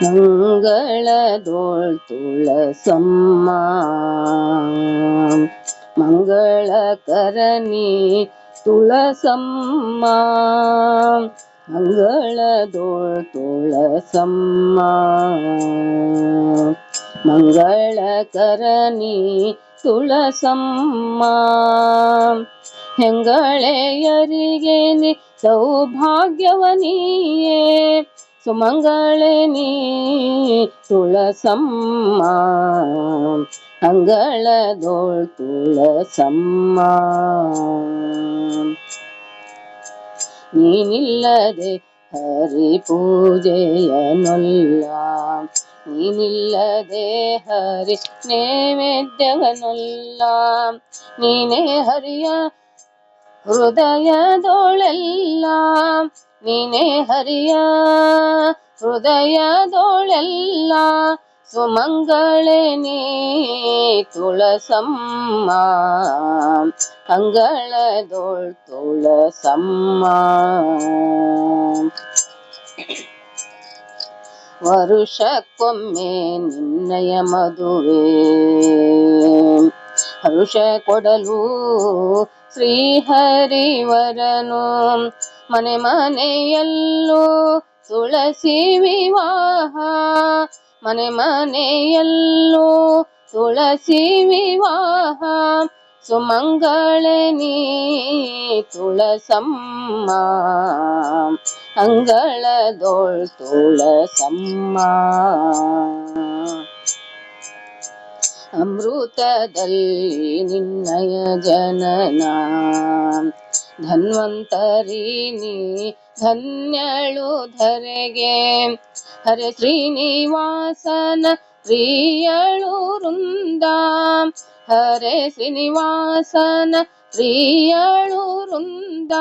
ಮಂಗಳದೋಳ್ ತುಳಸಮ್ಮ ಮಂಗಳ ತುಳಸಮ್ಮ ಮಂಗಳದೋಳ್ ತುಳಸಮ್ಮ ಮಂಗಳ ಕರಣಿ ತುಳಸಮ್ಮ ಹೆಂಗಳೆಯರಿಗೆ ಸೌಭಾಗ್ಯವನಿಯೇ சுமங்களே நீ துளசம்மா அங்களதோள் துளசம்மா நீ நில்லதே ஹரி பூஜையனொல்லாம் நீ ನಿಲ್ಲದೆ ಹರಿ ನೇವೇದ್ಯವನೊಲ್ಲ நீனே ஹரியா ಹೃದಯದೊಳೆಲ್ಲ ನೀನೇ ಹರಿಯ ಹೃದಯದೋಳೆಲ್ಲ ಸುಮಂಗಳೇ ನೀ ತುಳಸಮ್ಮ ಅಂಗಳದೋಳ್ ತುಳಸಮ್ಮ ವರುಷಕ್ಕೊಮ್ಮೆ ನಿನ್ನಯ ಮದುವೆ ಹರುಷ ಕೊಡಲು ಶ್ರೀಹರಿವರನು ಮನೆ ಮನೆಯಲ್ಲೂ ತುಳಸಿ ವಿವಾಹ ಮನೆ ಮನೆಯಲ್ಲೂ ತುಳಸಿ ವಿವಾಹ ಸುಮಂಗಳನಿ ತುಳಸಮ್ಮ ಅಂಗಳದೋಳ್ ತುಳಸಮ್ಮ ಅಮೃತದಲ್ಲಿ ನಿನ್ನಯ ಜನನ ಧನ್ವಂತರಿಣಿ ಧನ್ಯಳು ಧರೆಗೆ ಹರೆ ಶ್ರೀನಿವಾಸನ ಪ್ರಿಯಳು ವೃಂದ ಹರೆ ಶ್ರೀನಿವಾಸನ ಪ್ರಿಯಳು ವೃಂದ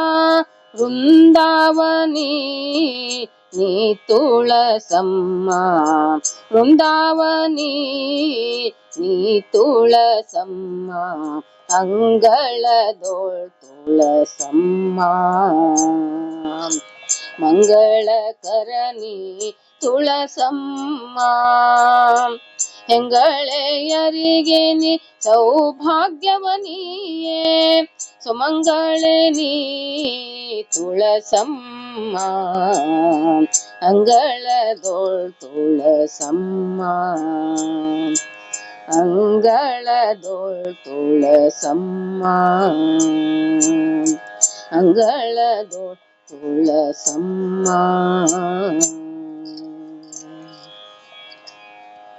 ವೃಂದಾವನಿ ನೀ ತುಳಸಮ್ಮ ವೃಂದಾವನಿ ನೀ ತುಳಸಮ್ಮ ಅಂಗಳದೋಳ್ ತುಳಸಮ್ಮ ಮಂಗಳಕರಣಿ ತುಳಸಮ್ಮ ಹೆಂಗಳೆಯರಿಗೆ ನೀ ಸೌಭಾಗ್ಯವನಿಯೇ ಸುಮಂಗಳೇ ನೀ ತುಳಸಮ್ಮ துளசம்மா அங்களதோள் துளசம்மா அங்களதோள் துளசம்மா அங்களதோள் துளசம்மா